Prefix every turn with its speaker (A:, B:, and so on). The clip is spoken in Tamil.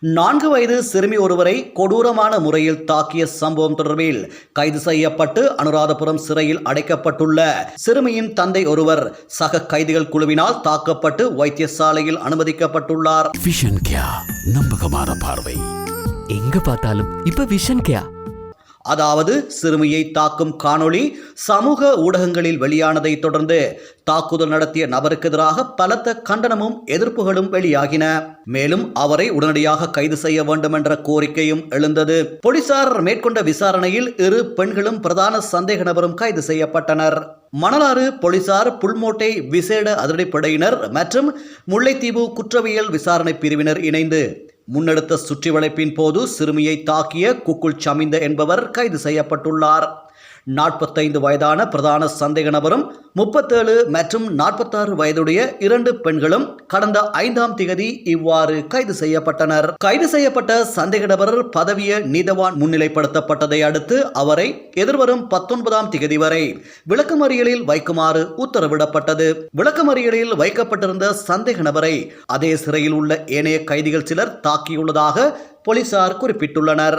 A: நான்கு வயது சிறுமி ஒருவரை கொடூரமான முறையில் தாக்கிய சம்பவம் தொடர்பில் கைது செய்யப்பட்டு அனுராதபுரம் சிறையில் அடைக்கப்பட்டுள்ள சிறுமியின் தந்தை ஒருவர் சக கைதிகள் குழுவினால் தாக்கப்பட்டு வைத்தியசாலையில் அனுமதிக்கப்பட்டுள்ளார்.
B: விஷன் நம்பகமான பார்வை.
C: எங்க பார்த்தாலும் இப்ப விஷன் கேயா
A: அதாவது சிறுமியை தாக்கும் காணொளி சமூக ஊடகங்களில் வெளியானதை தொடர்ந்து தாக்குதல் நடத்திய நபருக்கு எதிராக பலத்த கண்டனமும் எதிர்ப்புகளும் வெளியாகின. மேலும் அவரை உடனடியாக கைது செய்ய வேண்டும் என்ற கோரிக்கையும் எழுந்தது. போலீசார் மேற்கொண்ட விசாரணையில் இரு பெண்களும் பிரதான சந்தேக நபரும் கைது செய்யப்பட்டனர். மணலாறு போலீசார் புல்மோட்டை விசேட அதிரடிப்படையினர் மற்றும் முல்லைத்தீவு குற்றவியல் விசாரணை பிரிவினர் இணைந்து முன்னெடுத்த சுற்றி வளைப்பின் போது சிறுமியை தாக்கிய குக்குள் சமிந்த என்பவர் கைது செய்யப்பட்டுள்ளார். நாற்பத்தைந்து வயதான பிரதான சந்தேக நபரும் முப்பத்தேழு மற்றும் நாற்பத்தாறு வயதுடைய இரண்டு பெண்களும் கடந்த ஐந்தாம் திகதி இவ்வாறு கைது செய்யப்பட்டனர். கைது செய்யப்பட்ட சந்தேக நபர் பதவிய நீதவான் முன்னிலைப்படுத்தப்பட்டதை அடுத்து அவரை எதிர்வரும் பத்தொன்பதாம் திகதி வரை விளக்கமறியலில் வைக்குமாறு உத்தரவிடப்பட்டது. விளக்கமறியலில் வைக்கப்பட்டிருந்த சந்தேக நபரை அதே சிறையில் உள்ள ஏனைய கைதிகள் சிலர் தாக்கியுள்ளதாக போலீசார் குறிப்பிட்டுள்ளனர்.